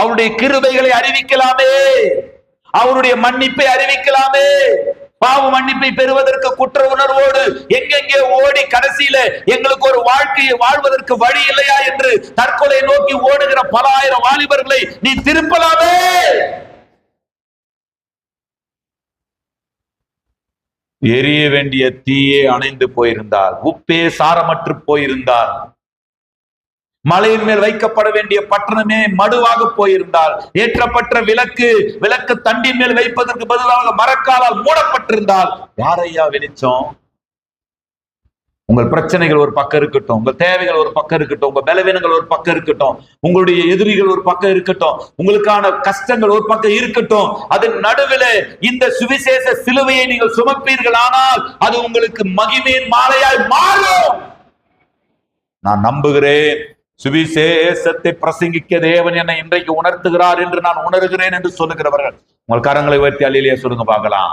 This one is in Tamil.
அவருடைய கிருபைகளை அறிவிக்கலாமே. அவருடைய மன்னிப்பை அறிவிக்கலாமே. பாவ மன்னிப்பை பெறுவதற்கு குற்ற உணர்வோடு எங்கெங்கே ஓடி கடைசியில எங்களுக்கு ஒரு வாழ்க்கையை வாழ்வதற்கு வழி இல்லையா என்று தற்கொலை நோக்கி ஓடுகிற பல ஆயிரம் வாலிபர்களை நீ திருப்பலாமே. எரிய வேண்டிய தீயே அணைந்து போயிருந்தால் உப்பே சாரமற்று போயிருந்தால் மலையின் மேல் வைக்கப்பட வேண்டிய பட்டணமே மடுவாக போயிருந்தால் ஏற்றப்பட்ட விளக்கு விளக்கு தண்டின் மேல் வைப்பதற்கு பதிலாக மரக்காலால் மூடப்பட்டிருந்தால் யாரையா வெளிச்சம்? உங்கள் பிரச்சனைகள் ஒரு பக்கம் இருக்கட்டும் உங்கள் தேவைகள் ஒரு பக்கம் இருக்கட்டும் உங்க பலவீனங்கள் ஒரு பக்கம் இருக்கட்டும் உங்களுடைய எதிரிகள் ஒரு பக்கம் இருக்கட்டும் உங்களுக்கான கஷ்டங்கள் ஒரு பக்கம் இருக்கட்டும் அதன் நடுவில் இந்த சுவிசேஷ சிலுவையை நீங்கள் சுமப்பீர்கள் ஆனால் அது உங்களுக்கு மகிமையின் மாலையாய் மாறும். நான் நம்புகிறேன். சுவிசேஷத்தை பிரசங்கிக்க தேவன் என்னை இன்றைக்கு உணர்த்துகிறார் என்று நான் உணர்கிறேன் என்று சொல்லுகிறவர்கள். உங்கள் கரங்களை உயர்த்தி அல்லையிலேயே சொல்லுங்க பார்க்கலாம்.